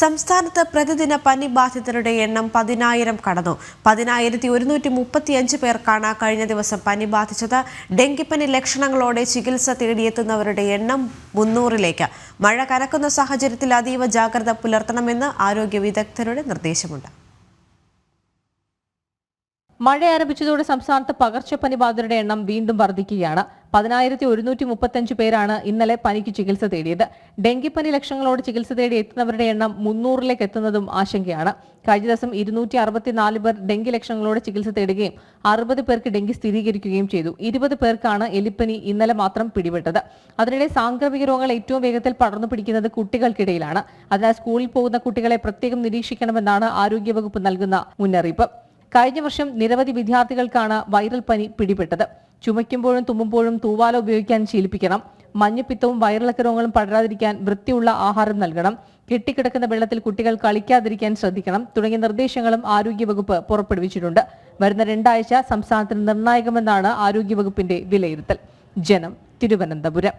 സംസ്ഥാനത്ത് പ്രതിദിന പനി ബാധിതരുടെ എണ്ണം പതിനായിരം കടന്നു. പതിനായിരത്തി ഒരുന്നൂറ്റി മുപ്പത്തിയഞ്ച് പേർക്കാണ് കഴിഞ്ഞ ദിവസം പനി ബാധിച്ചത് ഡെങ്കിപ്പനി ലക്ഷണങ്ങളോടെ ചികിത്സ തേടിയെത്തുന്നവരുടെ എണ്ണം മുന്നൂറിലേക്ക്. മഴ കനക്കുന്ന സാഹചര്യത്തിൽ അതീവ ജാഗ്രത പുലർത്തണമെന്ന് ആരോഗ്യ വിദഗ്ധരുടെ നിർദ്ദേശമുണ്ട്. മഴ ആരംഭിച്ചതോടെ സംസ്ഥാനത്ത് പകർച്ചപ്പനി ബാധിതരുടെ എണ്ണം വീണ്ടും വർദ്ധിക്കുകയാണ്. പതിനായിരത്തി ഒരുന്നൂറ്റി മുപ്പത്തഞ്ച് പേരാണ് ഇന്നലെ പനിക്ക് ചികിത്സ തേടിയത്. ഡെങ്കിപ്പനി ലക്ഷങ്ങളോട് ചികിത്സ തേടി എത്തുന്നവരുടെ എണ്ണം മുന്നൂറിലേക്ക് എത്തുന്നതും ആശങ്കയാണ്. കഴിഞ്ഞ ദിവസം ഇരുന്നൂറ്റി അറുപത്തിനാല് പേർ ഡെങ്കി ലക്ഷങ്ങളോട് ചികിത്സ തേടുകയും അറുപത് പേർക്ക് ഡെങ്കി സ്ഥിരീകരിക്കുകയും ചെയ്തു. ഇരുപത് പേർക്കാണ് എലിപ്പനി ഇന്നലെ മാത്രം പിടിപെട്ടത്. അതിനിടെ സാംക്രമിക രോഗങ്ങൾ ഏറ്റവും വേഗത്തിൽ പടർന്നു പിടിക്കുന്നത് കുട്ടികൾക്കിടയിലാണ്. അതിനാൽ സ്കൂളിൽ പോകുന്ന കുട്ടികളെ പ്രത്യേകം നിരീക്ഷിക്കണമെന്നാണ് ആരോഗ്യവകുപ്പ് നൽകുന്ന മുന്നറിയിപ്പ്. കഴിഞ്ഞ വർഷം നിരവധി വിദ്യാർത്ഥികൾക്കാണ് വൈറൽ പനി പിടിപെട്ടത്. ചുമയ്ക്കുമ്പോഴും തുമ്മുമ്പോഴും തൂവാല ഉപയോഗിക്കാൻ ശീലിപ്പിക്കണം. മഞ്ഞപ്പിത്തവും വയറിളക്ക രോഗങ്ങളും പടരാതിരിക്കാൻ വൃത്തിയുള്ള ആഹാരം നൽകണം. കെട്ടിക്കിടക്കുന്ന വെള്ളത്തിൽ കുട്ടികൾ കളിക്കാതിരിക്കാൻ ശ്രദ്ധിക്കണം തുടങ്ങിയ നിർദ്ദേശങ്ങളും ആരോഗ്യവകുപ്പ് പുറപ്പെടുവിച്ചിട്ടുണ്ട്. വരുന്ന രണ്ടാഴ്ച സംസ്ഥാനത്തിന് നിർണായകമെന്നാണ് ആരോഗ്യവകുപ്പിന്റെ വിലയിരുത്തൽ. ജനം തിരുവനന്തപുരം.